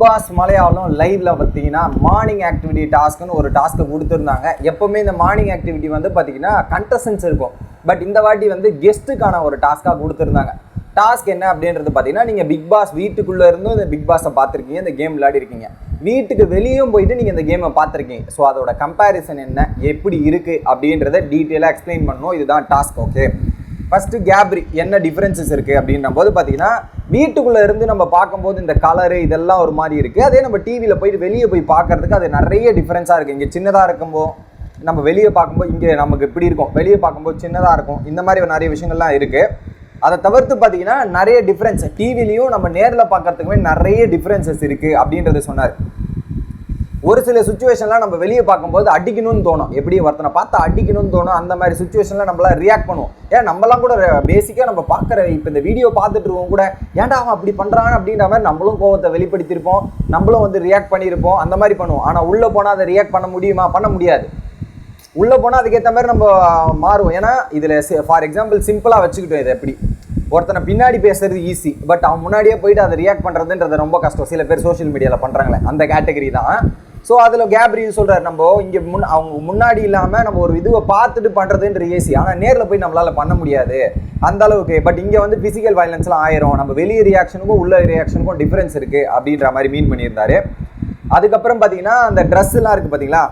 Pass Malayalam லைவ்ல பார்த்தீங்கன்னா morning activity டாஸ்க்னு ஒரு டாஸ்க்கை கொடுத்துருந்தாங்க. எப்பவுமே இந்த மார்னிங் ஆக்டிவிட்டி வந்து பார்த்தீங்கன்னா கண்டஸ்டன்ஸ் இருக்கும். பட் இந்த வாட்டி வந்து கெஸ்ட்டுக்கான ஒரு டாஸ்க்காக கொடுத்துருந்தாங்க. டாஸ்க் என்ன அப்படின்றது பார்த்தீங்கன்னா நீங்கள் பிக் பாஸ் வீட்டுக்குள்ளே இருந்தும் இந்த பிக் பாஸை பார்த்துருக்கீங்க இந்த கேம் விளையாடி இருக்கீங்க வீட்டுக்கு வெளியும் போயிட்டு நீங்கள் இந்த கேமை பார்த்துருக்கீங்க. ஸோ அதோட கம்பேரிசன் என்ன எப்படி இருக்குது அப்படின்றத டீட்டெயிலாக எக்ஸ்பிளைன் பண்ணணும் இதுதான் டாஸ்க் ஓகே ஃபஸ்ட்டு கேப்ரி என்ன டிஃப்ரென்சஸ் இருக்குது அப்படின்ற போது பார்த்தீங்கன்னா வீட்டுக்குள்ளே இருந்து நம்ம பார்க்கும்போது இந்த கலரு இதெல்லாம் ஒரு மாதிரி இருக்குது அதே நம்ம டிவியில் போயிட்டு வெளியே போய் பார்க்கறதுக்கு அது நிறைய டிஃப்ரென்ஸாக இருக்குது இங்கே சின்னதாக இருக்கும்போது நம்ம வெளியே பார்க்கும்போது இங்கே நமக்கு இப்படி இருக்கும். வெளியே பார்க்கும்போது சின்னதாக இருக்கும். இந்த மாதிரி நிறைய விஷயங்கள்லாம் இருக்குது அதை தவிர்த்து பார்த்தீங்கன்னா நிறைய டிஃப்ரென்ஸ் டிவிலையும் நம்ம நேரில் பார்க்கறதுக்குமே நிறைய டிஃப்ரென்சஸ் இருக்குது அப்படின்றத சொன்னார். ஒரு சில சுச்சுவேஷன்லாம் நம்ம வெளியே பார்க்கும்போது அடிக்கணும்னு தோணும். எப்படி ஒருத்தனை பார்த்தா அடிக்கணும்னு தோணும். அந்த மாதிரி சுச்சுவேஷன்ல நம்மளாம் ரியாக்ட் பண்ணுவோம். ஏன் நம்மலாம் கூட பேசிக்காக நம்ம பார்க்குற இப்போ இந்த வீடியோ பார்த்துட்டு இருக்கோம் கூட ஏன்டா அவன் அப்படி பண்ணுறான் அப்படின்ற மாதிரி நம்மளும் கோவத்தை வெளிப்படுத்தியிருப்போம். நம்மளும் வந்து ரியாக்ட் பண்ணியிருப்போம். அந்த மாதிரி பண்ணுவோம். ஆனால் உள்ளே போனால் அதை ரியாக்ட் பண்ண முடியுமா? பண்ண முடியாது. உள்ளே போனால் அதுக்கேற்ற மாதிரி நம்ம மாறுவோம். ஏன்னா இதில் ஃபார் எக்ஸாம்பிள் சிம்பிளாக வச்சுக்கிட்டோம் இதை எப்படி. ஒருத்தனை பின்னாடி பேசுறது ஈஸி பட் அவன் முன்னாடியே போயிட்டு அதை ரியாக்ட் பண்ணுறதுன்றது ரொம்ப கஷ்டம். சில பேர் சோஷியல் மீடியாவில் பண்ணுறாங்களே அந்த கேட்டகரி தான். ஸோ அதில் கேப்ரி சொல்கிறார் நம்ம இங்கே முன் அவங்க முன்னாடி இல்லாமல் நம்ம ஒரு இதுவை பார்த்துட்டு பண்ணுறதுன்ற ஏசி. ஆனால் நேரில் போய் நம்மளால் பண்ண முடியாது. அந்த அளவுக்கு. பட் இங்கே வந்து ஃபிசிக்கல் வயலன்ஸ்லாம் ஆயிரும். நம்ம வெளியே ரியாக்ஷனுக்கும் உள்ள ரியாக்ஷனுக்கும் டிஃப்ரென்ஸ் இருக்குது அப்படின்ற மாதிரி மீன் பண்ணியிருந்தாரு. அதுக்கப்புறம் பார்த்தீங்கன்னா அந்த ட்ரெஸ்ஸுலாம் இருக்குது பார்த்தீங்களா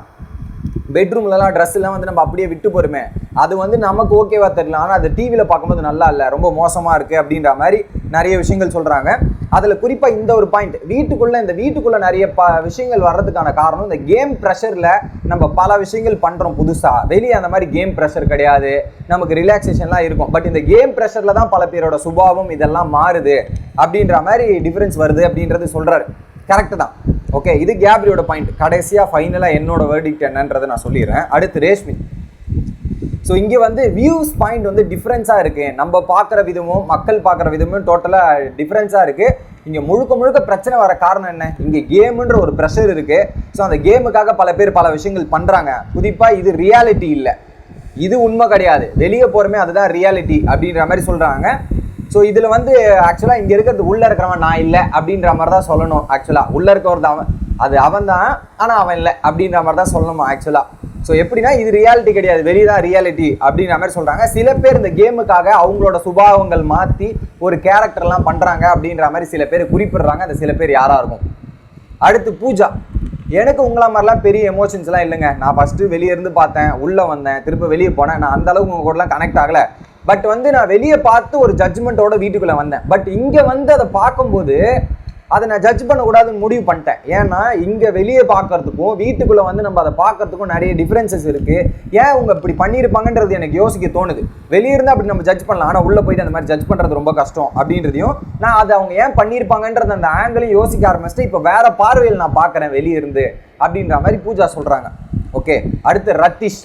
பெட்ரூம்லலாம் ட்ரெஸ்லாம் வந்து நம்ம அப்படியே விட்டு போருமே அது வந்து நமக்கு ஓகேவா தெரியல. ஆனால் அது டிவியில் பார்க்கும்போது நல்லா இல்லை. ரொம்ப மோசமாக இருக்குது அப்படின்ற மாதிரி நிறைய விஷயங்கள் சொல்கிறாங்க அதில் குறிப்பாக இந்த ஒரு பாயிண்ட் வீட்டுக்குள்ளே இந்த வீட்டுக்குள்ளே நிறைய ப விஷயங்கள் வர்றதுக்கான காரணம் இந்த கேம் ப்ரெஷரில் நம்ம பல விஷயங்கள் பண்ணுறோம் புதுசாக வெளியே அந்த மாதிரி கேம் ப்ரெஷர் கிடையாது. நமக்கு ரிலாக்ஸேஷன்லாம் இருக்கும். பட் இந்த கேம் ப்ரெஷரில் தான் பல பேரோட சுபாவம் இதெல்லாம் மாறுது. அப்படின்ற மாதிரி டிஃப்ரென்ஸ் வருது அப்படின்றது சொல்கிறாரு கரெக்டு தான். ஓகே இது கேப்ரியோட பாயிண்ட் கடைசியாக ஃபைனலாக என்னோட வேர்டிக்ட் என்னன்றதை நான் சொல்லிடுறேன். அடுத்து ரேஷ்மி. ஸோ இங்கே வந்து வியூஸ் பாயிண்ட் வந்து டிஃப்ரென்ஸாக இருக்குது நம்ம பார்க்குற விதமும் மக்கள் பார்க்குற விதமும் டோட்டலாக டிஃப்ரென்ஸாக இருக்குது இங்கே முழுக்க முழுக்க பிரச்சனை வர காரணம் என்ன? இங்கே கேமுன்ற ஒரு ப்ரெஷர் இருக்குது ஸோ அந்த கேமுக்காக பல பேர் பல விஷயங்கள் பண்ணுறாங்க குறிப்பாக இது ரியாலிட்டி இல்லை. இது உண்மை கிடையாது. வெளியே போகிறமே அதுதான் ரியாலிட்டி அப்படின்ற மாதிரி சொல்கிறாங்க ஸோ இதில் வந்து ஆக்சுவலாக இங்கே இருக்கிறது உள்ளே இருக்கிறவன் நான் இல்லை அப்படின்ற மாதிரி தான் சொல்லணும் ஆக்சுவலாக உள்ளே இருக்கவர் அவன் அது அவன் தான் ஆனால் அவன் இல்லை அப்படின்ற மாதிரி தான் சொல்லணும் ஆக்சுவலாக ஸோ எப்படின்னா இது ரியாலிட்டி கிடையாது. வெளியே தான் ரியாலிட்டி அப்படின்ற மாதிரி சொல்கிறாங்க சில பேர் இந்த கேமுக்காக அவங்களோட சுபாவங்கள் மாற்றி ஒரு கேரக்டர்லாம் பண்ணுறாங்க அப்படின்ற மாதிரி சில பேர் குறிப்பிடுறாங்க. அந்த சில பேர் யாராக இருக்கும்? அடுத்து பூஜா. எனக்கு உங்களை மாதிரிலாம் பெரிய எமோஷன்ஸ்லாம் இல்லைங்க. நான் ஃபஸ்ட்டு வெளியே இருந்து பார்த்தேன் உள்ளே வந்தேன் திரும்ப வெளியே போனேன். நான் அந்த அளவுக்கு கூடலாம் கனெக்ட் ஆகலை. பட் வந்து நான் வெளியே பார்த்து ஒரு ஜட்ஜ்மெண்ட்டோட வீட்டுக்குள்ளே வந்தேன். பட் இங்கே வந்து அதை பார்க்கும்போது அதை நான் ஜட்ஜ் பண்ணக்கூடாதுன்னு முடிவு பண்ணிட்டேன். ஏன்னா இங்கே வெளியே பார்க்கறதுக்கும் வீட்டுக்குள்ளே வந்து நம்ம அதை பார்க்கறதுக்கும் நிறைய டிஃப்ரென்சஸ் இருக்குது ஏன் அவங்க இப்படி பண்ணியிருப்பாங்கன்றது எனக்கு யோசிக்க தோணுது. வெளியே இருந்தால் அப்படி நம்ம ஜட்ஜ் பண்ணலாம். ஆனால் உள்ளே போயிட்டு அந்த மாதிரி ஜட்ஜ் பண்ணுறது ரொம்ப கஷ்டம் அப்படின்றதையும் நான் அதை அவங்க ஏன் பண்ணியிருப்பாங்கன்றது அந்த ஆங்கிளையும் யோசிக்க ஆரம்பிச்சுட்டு இப்போ வேற பார்வையில் நான் பார்க்குறேன் வெளியே இருந்து அப்படின்ற மாதிரி பூஜா சொல்கிறாங்க ஓகே அடுத்து ரத்திஷ்.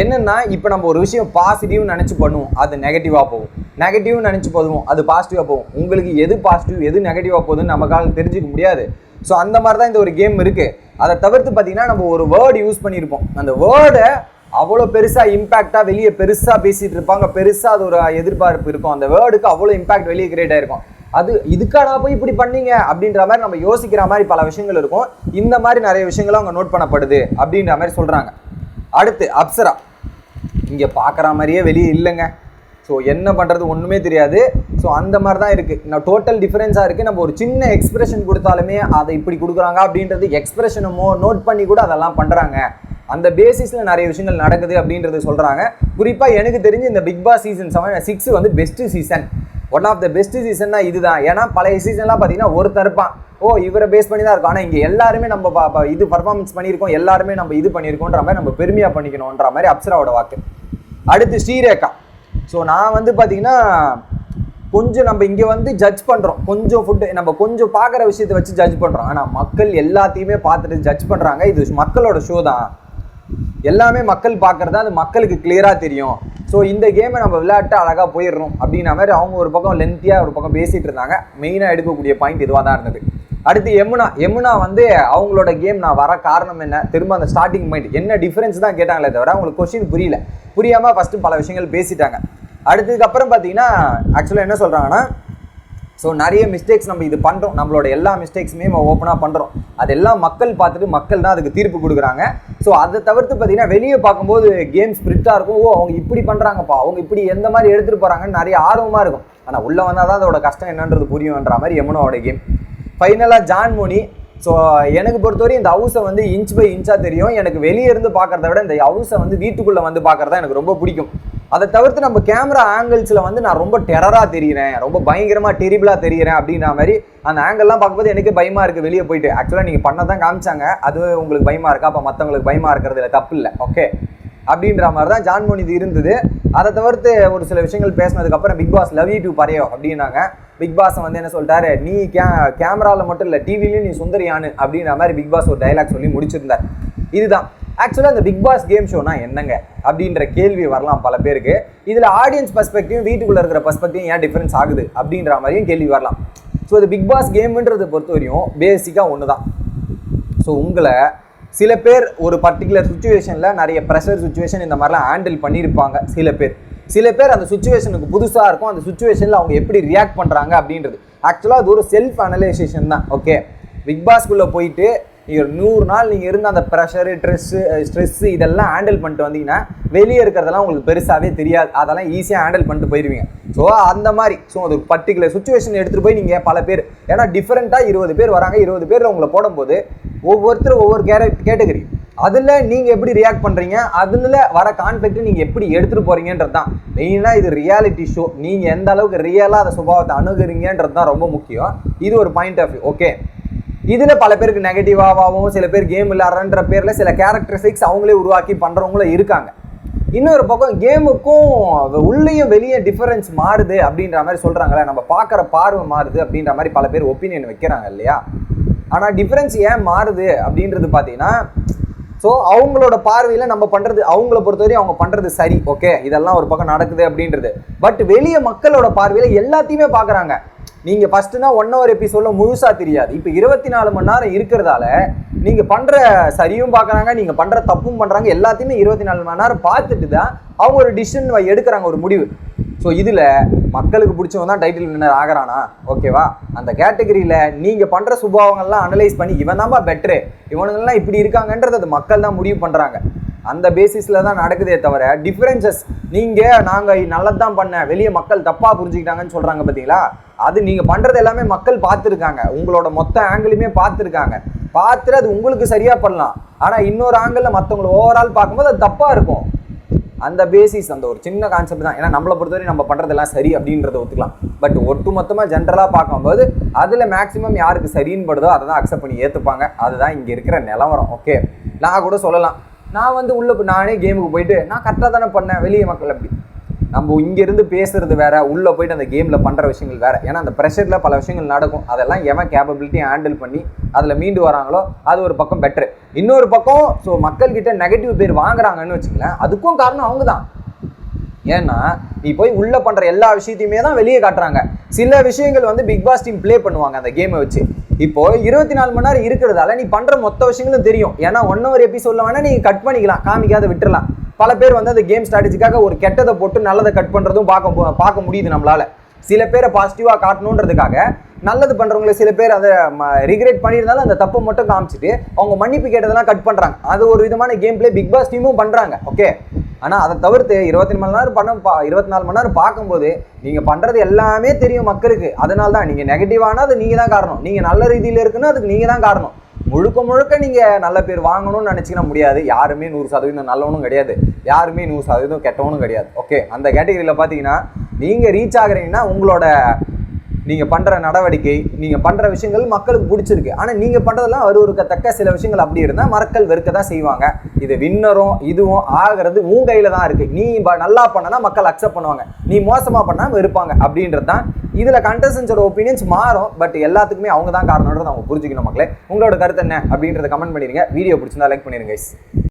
என்னென்னா இப்போ நம்ம ஒரு விஷயம் பாசிட்டிவ்னு நினச்சி பண்ணுவோம். அது நெகட்டிவாக போகும். நெகட்டிவ்னு நினச்சி போதும். அது பாசிட்டிவாக போகும். உங்களுக்கு எது பாசிட்டிவ் எது நெகட்டிவாக போகுதுன்னு நமக்காக தெரிஞ்சுக்க முடியாது. ஸோ அந்த மாதிரி தான் இந்த ஒரு கேம் இருக்குது அதை தவிர்த்து பார்த்தீங்கன்னா நம்ம ஒரு வேர்டு யூஸ் பண்ணியிருப்போம். அந்த வேர்டை அவ்வளோ பெருசாக இம்பாக்டாக வெளியே பெருசாக பேசிகிட்டு இருப்பாங்க. பெருசாக அது ஒரு எதிர்பார்ப்பு இருக்கும். அந்த வேர்டுக்கு அவ்வளோ இம்பாக்ட் வெளியே கிரியேட் ஆயிருக்கும். அது இதுக்காடா போய் இப்படி பண்ணீங்க? அப்படின்ற மாதிரி நம்ம யோசிக்கிற மாதிரி பல விஷயங்கள் இருக்கும். இந்த மாதிரி நிறைய விஷயங்களும் அவங்க நோட் பண்ணப்படுது அப்படின்ற மாதிரி சொல்கிறாங்க அடுத்து அப்சரா. இங்கே பார்க்குற மாதிரியே வெளியே இல்லைங்க. ஸோ என்ன பண்ணுறது ஒன்றுமே தெரியாது. ஸோ அந்த மாதிரி தான் இருக்குது நான் டோட்டல் டிஃப்ரென்ஸாக இருக்குது நம்ம ஒரு சின்ன எக்ஸ்பிரஷன் கொடுத்தாலுமே அதை இப்படி கொடுக்குறாங்க அப்படின்றது எக்ஸ்பிரஷனுமோ நோட் பண்ணி கூட அதெல்லாம் பண்ணுறாங்க அந்த பேசிஸில் நிறைய விஷயங்கள் நடக்குது அப்படின்றது சொல்கிறாங்க குறிப்பாக எனக்கு தெரிஞ்சு இந்த Bigg Boss season seven six வந்து best season one of the best சீசன்னா இதுதான். ஏன்னா பழைய சீசன்லாம் பார்த்தீங்கன்னா ஒருத்தர் இருப்பான். ஓ இவரை பேஸ் பண்ணி தான் இருக்கும் ஆனால் இங்கே எல்லாருமே நம்ம பா இது பர்ஃபார்மன்ஸ் பண்ணியிருக்கோம். எல்லாருமே நம்ம இது பண்ணியிருக்கோன்ற மாதிரி நம்ம பெருமையாக பண்ணிக்கணுன்ற மாதிரி அப்சராவோட வாக்கு. அடுத்து ஸ்ரீரேகா. ஸோ நான் வந்து பார்த்தீங்கன்னா கொஞ்சம் நம்ம இங்கே வந்து ஜட்ஜ் பண்ணுறோம் கொஞ்சம் ஃபுட்டு நம்ம கொஞ்சம் பார்க்குற விஷயத்தை வச்சு ஜட்ஜ் பண்ணுறோம் ஆனால் மக்கள் எல்லாத்தையுமே பார்த்துட்டு ஜட்ஜ் பண்ணுறாங்க இது மக்களோட ஷோ தான். எல்லாமே மக்கள் பார்க்குறது அது மக்களுக்கு கிளியராக தெரியும். ஸோ இந்த கேமை நம்ம விளையாட்டு அழகாக போயிடுறோம் அப்படிங்கிற மாதிரி அவங்க ஒரு பக்கம் லென்த்தியாக ஒரு பக்கம் பேசிகிட்டு இருந்தாங்க. மெயினாக எடுக்கக்கூடிய பாயிண்ட் இதுவாக தான் இருந்தது. அடுத்து யமுனா. யமுனா வந்து அவங்களோட கேம் நான் வர காரணம் என்ன? திரும்ப அந்த ஸ்டார்டிங் பாயிண்ட் என்ன டிஃப்ரென்ஸ் தான் கேட்டாங்களே தவிர அவங்களுக்கு கொஸ்டின் புரியல. புரியாமல் ஃபஸ்ட்டு பல விஷயங்கள் பேசிட்டாங்க. அடுத்ததுக்கப்புறம் பார்த்தீங்கன்னா ஆக்சுவலாக என்ன சொல்கிறாங்கன்னா ஸோ நிறைய மிஸ்டேக்ஸ் நம்ம இது பண்ணுறோம் நம்மளோட எல்லா மிஸ்டேக்ஸுமே நம்ம ஓப்பனாக பண்ணுறோம் அதெல்லாம் மக்கள் பார்த்துட்டு மக்கள் தான் அதுக்கு தீர்ப்பு கொடுக்குறாங்க. ஸோ அதை தவிர்த்து பார்த்தீங்கன்னா வெளியே பார்க்கும்போது கேம் ஸ்பிரிட்டாக இருக்கும். ஓ அவங்க இப்படி பண்ணுறாங்கப்பா அவங்க இப்படி எந்த மாதிரி எடுத்துகிட்டு போகிறாங்கன்னு நிறைய ஆர்வமாக இருக்கும். ஆனால் உள்ளே வந்தால் தான் அதோட கஷ்டம் என்னன்றது புரியும்ன்ற மாதிரி யமுனாவோட கேம் ஃபைனலாக ஜான் மோனி ஸோ எனக்கு பொறுத்தவரையும் இந்த ஹவுஸை வந்து இன்ச் பை இன்ச்சாக தெரியும். எனக்கு வெளியே இருந்து பார்க்குறத விட இந்த ஹவுஸை வந்து வீட்டுக்குள்ளே வந்து பார்க்கறதா எனக்கு ரொம்ப பிடிக்கும். அதை தவிர்த்து நம்ம கேமரா ஆங்கிள்ஸில் வந்து நான் ரொம்ப டெரராக தெரிகிறேன் ரொம்ப பயங்கரமாக டெரிபிளாக தெரியுறேன் அப்படின்ற மாதிரி அந்த ஆங்கிள்லாம் பார்க்கும்போது எனக்கு பயமாக இருக்குது வெளியே போயிட்டு. ஆக்சுவலாக நீங்கள் பண்ண தான் காமிச்சாங்க. அது உங்களுக்கு பயமாக இருக்கா? அப்போ மற்றவங்களுக்கு பயமாக இருக்கிறதுல தப்பு இல்லை. ஓகே அப்படின்ற மாதிரி தான் ஜான் இது இருந்தது. அதை தவிர்த்து ஒரு சில விஷயங்கள் பேசினதுக்கப்புறம் Bigg Boss love you too பரையோ அப்படின்னாங்க. பிக் பாஸ் வந்து என்ன சொல்லிட்டாரு? நீ கே கேமராவில் மட்டும் இல்லை டிவிலையும் நீ சுந்தரியானு அப்படின்ற மாதிரி பிக் பாஸ் ஒரு டைலாக் சொல்லி முடிச்சிருந்தார். இதுதான். ஆக்சுவலாக அந்த பிக் பாஸ் கேம் ஷோனா என்னங்க? அப்படின்ற கேள்வி வரலாம் பல பேருக்கு. இதில் ஆடியன்ஸ் பர்ஸ்பெக்டிவ் வீட்டுக்குள்ளே இருக்கிற பர்ஸ்பெக்டிவ் ஏன் டிஃப்ரென்ஸ் ஆகுது? அப்படின்ற மாதிரியும் கேள்வி வரலாம். ஸோ இது பிக் பாஸ் கேம்ன்றதை பொறுத்த வரையும் பேசிக்காக ஒன்று தான் ஸோ உங்களை சில பேர் ஒரு பர்டிகுலர் சுச்சுவேஷனில் நிறைய ப்ரெஷர் சுச்சுவேஷன் இந்த மாதிரிலாம் ஹேண்டில் பண்ணியிருப்பாங்க சில பேர். சில பேர் அந்த சுச்சுவேஷனுக்கு புதுசாக இருக்கும் அந்த சுச்சுவேஷனில் அவங்க எப்படி ரியாக்ட் பண்ணுறாங்க அப்படின்றது. ஆக்சுவலாக அது ஒரு செல்ஃப் அனலைசேஷன் தான் ஓகே பிக் பாஸ்க்குள்ளே போயிட்டு நீங்கள் நூறு நாள் நீங்கள் இருந்த அந்த ப்ரெஷரு ட்ரெஸ்ஸு ஸ்ட்ரெஸ்ஸு இதெல்லாம் ஹேண்டில் பண்ணிட்டு வந்தீங்கன்னா வெளியே இருக்கிறதெல்லாம் உங்களுக்கு பெருசாகவே தெரியாது. அதெல்லாம் ஈஸியாக ஹேண்டில் பண்ணிட்டு போயிடுவீங்க ஸோ அந்த மாதிரி. ஸோ அது பர்டிகுலர் சுச்சுவேஷன் எடுத்துகிட்டு போய் நீங்கள் பல பேர் ஏன்னா டிஃப்ரெண்ட்டாக இருபது பேர் வராங்க. இருபது பேர் உங்களை போடும்போது ஒவ்வொருத்தரும் ஒவ்வொரு கேர கேட்டகரி அதில் நீங்கள் எப்படி ரியாக்ட் பண்ணுறீங்க அதில் வர கான்ஃப்ளிக்ட் நீங்கள் எப்படி எடுத்துகிட்டு போகிறீங்கன்றது தான். மெயினாக இது ரியாலிட்டி ஷோ நீங்கள் எந்த அளவுக்கு ரியலாக அந்த சுபாவத்தை அணுகுறீங்கன்றது தான் ரொம்ப முக்கியம். இது ஒரு பாயிண்ட் ஆஃப் வியூ ஓகே இதில் பல பேருக்கு நெகட்டிவாகவும் சில பேர் கேம் விளாட்றன்ற பேரில் சில கேரக்டரிஸ்டிக்ஸ் அவங்களே உருவாக்கி பண்ணுறவங்களும் இருக்காங்க. இன்னொரு பக்கம் கேமுக்கும் உள்ளேயும் வெளியே டிஃபரன்ஸ் மாறுது அப்படின்ற மாதிரி சொல்கிறாங்களே நம்ம பார்க்குற பார்வை மாறுது அப்படின்ற மாதிரி பல பேர் ஒப்பீனியன் வைக்கிறாங்க இல்லையா? ஆனால் டிஃப்ரென்ஸ் ஏன் மாறுது அப்படின்றது பார்த்தீங்கன்னா ஸோ அவங்களோட பார்வையில் நம்ம பண்ணுறது அவங்கள பொறுத்தவரையும் அவங்க பண்ணுறது சரி ஓகே இதெல்லாம் ஒரு பக்கம் நடக்குது அப்படின்றது. பட் வெளியே மக்களோட பார்வையில் எல்லாத்தையுமே பார்க்குறாங்க. நீங்கள் ஃபஸ்ட்டுனா ஒன் ஹவர் எபிசோடில் முழுசாக தெரியாது. இப்போ இருபத்தி நாலு மணி நேரம் இருக்கிறதால நீங்கள் பண்ணுற சரியும் பார்க்குறாங்க நீங்கள் பண்ணுற தப்பும் பண்ணுறாங்க எல்லாத்தையுமே இருபத்தி நாலு மணி நேரம் பார்த்துட்டு தான் அவங்க ஒரு டிசிஷன் எடுக்கிறாங்க ஒரு முடிவு. ஸோ இதில் மக்களுக்கு பிடிச்சவன் தான் டைட்டில் வின்னர் ஆகிறானா? ஓகேவா அந்த கேட்டகரியில் நீங்கள் பண்ணுற சுபாவங்கள்லாம் அனலைஸ் பண்ணி இவன் தான்ப்பா பெட்ரு இவனுங்கள்லாம் இப்படி இருக்காங்கன்றது அது மக்கள் தான் முடிவு பண்ணுறாங்க அந்த பேசிஸில் தான் நடக்குதே தவிர டிஃப்ரென்சஸ் நீங்கள் நாங்கள் நல்லது தான் பண்ணேன் வெளியே மக்கள் தப்பாக புரிஞ்சுக்கிட்டாங்கன்னு சொல்கிறாங்க பார்த்தீங்களா அது நீங்கள் பண்ணுறது எல்லாமே மக்கள் பார்த்துருக்காங்க. உங்களோட மொத்த ஆங்கிளுமே பார்த்துருக்காங்க. பார்த்துட்டு அது உங்களுக்கு சரியாக பண்ணலாம். ஆனால் இன்னொரு ஆங்கிளில் மற்றவங்களை ஓவரால் பார்க்கும்போது அது தப்பாக இருக்கும். அந்த பேசிஸ் அந்த ஒரு சின்ன கான்செப்ட் தான். ஏன்னா நம்மளை பொறுத்தவரை நம்ம பண்ணுறதெல்லாம் சரி அப்படின்றத ஒத்துக்கலாம். பட் ஒட்டு மொத்தமாக ஜென்ரலாக பார்க்கும்போது அதில் மேக்ஸிமம் யாருக்கு சரின்னு படுதோ அதை தான் அக்செப்ட் பண்ணி ஏற்றுப்பாங்க அதுதான் இங்கே இருக்கிற நிலவரம். ஓகே நான் கூட சொல்லலாம். நான் வந்து உள்ளே போய் நானே கேமுக்கு போயிட்டு நான் கரெக்டாக தானே பண்ணேன் வெளியே மக்கள் அப்படி. நம்ம இங்கேருந்து பேசுறது வேற உள்ளே போயிட்டு அந்த கேமில் பண்ணுற விஷயங்கள் வேற. ஏன்னா அந்த ப்ரெஷரில் பல விஷயங்கள் நடக்கும். அதெல்லாம் எவன் கேப்பபிலிட்டி ஹேண்டில் பண்ணி அதில் மீண்டு வராங்களோ அது ஒரு பக்கம் பெட்ரு இன்னொரு பக்கம் ஸோ மக்கள்கிட்ட நெகட்டிவ் பேர் வாங்குறாங்கன்னு வச்சுக்கலேன் அதுக்கும் காரணம் அவங்க தான் ஏன்னா நீ போய் உள்ளே பண்ணுற எல்லா விஷயத்தையுமே தான் வெளியே காட்டுறாங்க. சில விஷயங்கள் வந்து பிக் பாஸ் டீம் ப்ளே பண்ணுவாங்க அந்த கேமை வச்சு. இப்போ இருபத்தி நாலு மணி நேரம் இருக்கிறதால நீ பண்ற மொத்த விஷயங்களும் தெரியும். ஏன்னா ஒன் ஹவர் எபிசோட்ல வேணா நீங்க கட் பண்ணிக்கலாம் காமிக்காத விட்டுரலாம் பல பேர் வந்து அந்த கேம் ஸ்ட்ராட்டஜிக்காக ஒரு கெட்டதை போட்டு நல்லதை கட் பண்றதும் பார்க்க போ- பார்க்க முடியுது நம்மளால. சில பேரை பாசிட்டிவாக காட்டணுன்றதுக்காக நல்லது பண்ணுறவங்கள சில பேர் அதை ரிக்ரெட் பண்ணியிருந்தாலும் அந்த தப்பை மட்டும் காமிச்சிட்டு அவங்க மன்னிப்பு கேட்டதெல்லாம் கட் பண்ணுறாங்க அது ஒரு விதமான கேம் பிளே பிக் பாஸ் டீமும் பண்ணுறாங்க ஓகே ஆனால் அதை தவிர்த்து இருபத்தி மணி நேரம் பண்ண பா இருபத்தி நாலு மணி நேரம் பார்க்கும்போது நீங்கள் பண்ணுறது எல்லாமே தெரியும் மக்களுக்கு. அதனால தான் நீங்கள் நெகட்டிவானா அது நீங்கள் தான் காரணம் நீங்கள் நல்ல ரீதியில் இருக்குன்னா அதுக்கு நீங்கள் தான் காரணம் முழுக்க முழுக்க நீங்கள் நல்ல பேர் வாங்கணும்னு நினைச்சிக்கிற முடியாது. யாருமே நூறு சதவீதம் நல்லவனும் கிடையாது. யாருமே நூறு சதவீதம் கெட்டவனும் கிடையாது. ஓகே அந்த கேட்டகரியில் பார்த்தீங்கன்னா நீங்கள் ரீச் ஆகுறீங்கன்னா உங்களோட நீங்கள் பண்ணுற நடவடிக்கை நீங்கள் பண்ணுற விஷயங்கள் மக்களுக்கு பிடிச்சிருக்கு. ஆனால் நீங்கள் பண்ணுறதெல்லாம் அருவருக்கத்தக்க சில விஷயங்கள் அப்படி இருந்தால் மக்கள் வெறுக்க தான் செய்வாங்க. இது வின்னரும் இதுவும் ஆகிறது உன் கையில் தான் இருக்குது நீ ப- நல்லா பண்ணனா மக்கள் அக்செப்ட் பண்ணுவாங்க. நீ மோசமாக பண்ணால் வெறுப்பாங்க அப்படின்றது தான். இதில் கண்டஸ்டன்ஸோட ஒப்பீனியன்ஸ் மாறும். பட் எல்லாத்துக்குமே அவங்க தான் காரணம்ன்றதை அவங்க புரிஞ்சுக்கணும் மக்களே. உங்களோட கருத்து என்ன அப்படின்றத கமெண்ட் பண்ணிடுங்க. வீடியோ பிடிச்சிருந்தா லைக் பண்ணிடுங்க